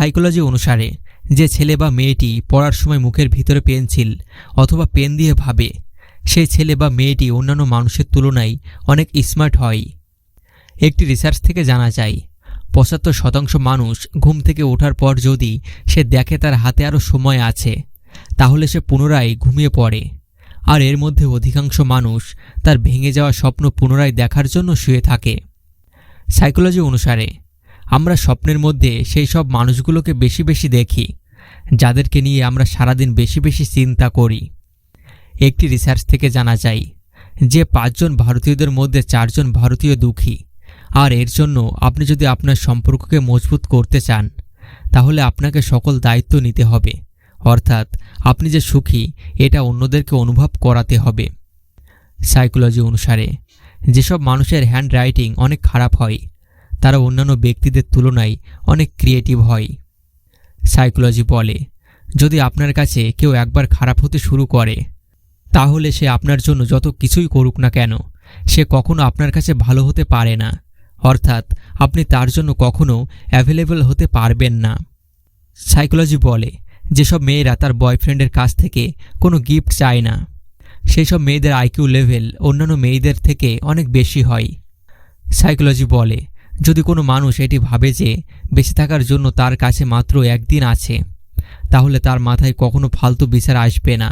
Psychology অনুসারে, যে ছেলে বা মেয়েটি পড়ার সময় মুখের ভিতরে পেন্সিল অথবা পেন দিয়ে ভাবে সেই ছেলে বা মেয়েটি অন্যান্য মানুষের তুলনায় অনেক স্মার্ট হয়। একটি রিসার্চ থেকে জানা যায়, পঁচাত্তর শতাংশ মানুষ ঘুম থেকে ওঠার পর যদি সে দেখে তার হাতে আরও সময় আছে, তাহলে সে পুনরায় ঘুমিয়ে পড়ে। আর এর মধ্যে অধিকাংশ মানুষ তার ভেঙে যাওয়া স্বপ্ন পুনরায় দেখার জন্য শুয়ে থাকে। সাইকোলজি অনুসারে আমরা স্বপ্নের মধ্যে সেই সব মানুষগুলোকে বেশি বেশি দেখি, যাদেরকে নিয়ে আমরা সারাদিন বেশি বেশি চিন্তা করি। একটি রিসার্চ থেকে জানা যায় যে পাঁচজন ভারতীয়দের মধ্যে চারজন ভারতীয় দুঃখী। আর এর জন্য আপনি যদি আপনার সম্পর্ককে মজবুত করতে চান, তাহলে আপনাকে সকল দায়িত্ব নিতে হবে। অর্থাৎ আপনি যে সুখী, এটা অন্যদেরকে অনুভব করাতে হবে। সাইকোলজি অনুসারে, যেসব মানুষের হ্যান্ড রাইটিং অনেক খারাপ হয় তারা অন্যান্য ব্যক্তিদের তুলনায় অনেক ক্রিয়েটিভ হয়। সাইকোলজি বলে, যদি আপনার কাছে কেউ একবার খারাপ হতে শুরু করে, তাহলে সে আপনার জন্য যত কিছুই করুক না কেন, সে কখনো আপনার কাছে ভালো হতে পারে না। অর্থাৎ, আপনি তার জন্য কখনো অ্যাভেলেবল হতে পারবেন না। সাইকোলজি বলে, যেসব মেয়েরা তার বয়ফ্রেন্ডের কাছ থেকে কোনো গিফট চায় না সেই সব মেয়েদের আইকিউ লেভেল অন্যান্য মেয়েদের থেকে অনেক বেশি হয়। সাইকোলজি বলে যদি কোনো মানুষ এটি ভাবে যে বেঁচে থাকার জন্য তার কাছে মাত্র একদিন আছে, তাহলে তার মাথায় কখনো ফালতু বিচার আসবে না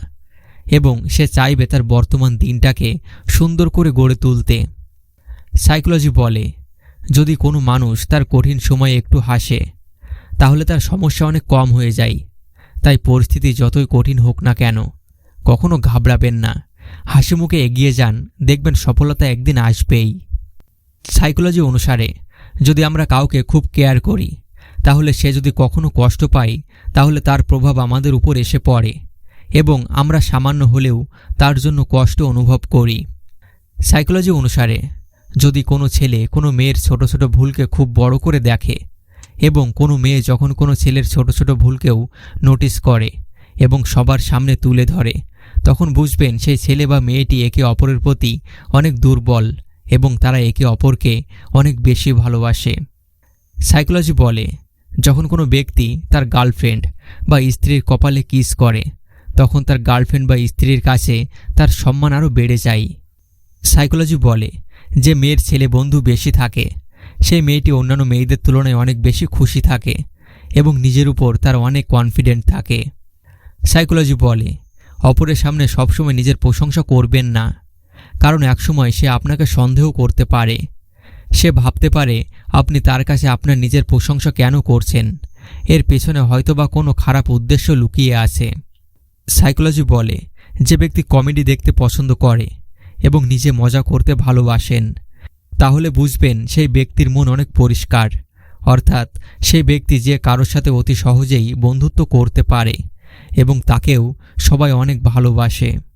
এবং সে চাইবে তার বর্তমান দিনটাকে সুন্দর করে গড়ে তুলতে। সাইকোলজি বলে, যদি কোনো মানুষ তার কঠিন সময়ে একটু হাসে, তাহলে তার সমস্যা অনেক কম হয়ে যায়। তাই পরিস্থিতি যতই কঠিন হোক না কেন, কখনো ঘাবড়াবেন না। হাসি মুখে এগিয়ে যান, দেখবেন সফলতা একদিন আসবেই। সাইকোলজি অনুসারে যদি আমরা কাউকে খুব কেয়ার করি, তাহলে সে যদি কখনো কষ্ট পায়, তাহলে তার প্রভাব আমাদের উপর এসে পড়ে এবং আমরা সামান্য হলেও তার জন্য কষ্ট অনুভব করি। সাইকোলজি অনুসারে, যদি কোনো ছেলে কোনো মেয়ের ছোট ছোট ভুলকে খুব বড় করে দেখে এবং কোনো মেয়ে যখন কোনো ছেলের ছোট ছোট ভুলকেও নোটিস করে এবং সবার সামনে তুলে ধরে, তখন বুঝবেন সেই ছেলে বা মেয়েটি একে অপরের প্রতি অনেক দুর্বল এবং তারা একে অপরকে অনেক বেশি ভালোবাসে। সাইকোলজি বলে, যখন কোনো ব্যক্তি তার গার্লফ্রেন্ড বা স্ত্রীর কপালে কিস করে, তখন তার গার্লফ্রেন্ড বা স্ত্রীর কাছে তার সম্মান আরও বেড়ে যায়। সাইকোলজি বলে, যে মেয়ের ছেলে বন্ধু বেশি থাকে, সেই মেয়েটি অন্যান্য মেয়েদের তুলনায় অনেক বেশি খুশি থাকে এবং নিজের উপর তার অনেক কনফিডেন্ট থাকে। সাইকোলজি বলে, অপরের সামনে সবসময় নিজের প্রশংসা করবেন না। কারণ একসময় সে আপনাকে সন্দেহ করতে পারে। সে ভাবতে পারে, আপনি তার কাছে আপনার নিজের প্রশংসা কেন করছেন? এর পেছনে হয়তোবা কোনো খারাপ উদ্দেশ্য লুকিয়ে আছে। সাইকোলজি বলে, যে ব্যক্তি কমেডি দেখতে পছন্দ করে এবং নিজে মজা করতে ভালোবাসেন, তাহলে বুঝবেন সেই ব্যক্তির মন অনেক পরিষ্কার। অর্থাৎ সেই ব্যক্তি যে কারোর সাথে অতি সহজেই বন্ধুত্ব করতে পারে এবং তাকেও সবাই অনেক ভালোবাসে।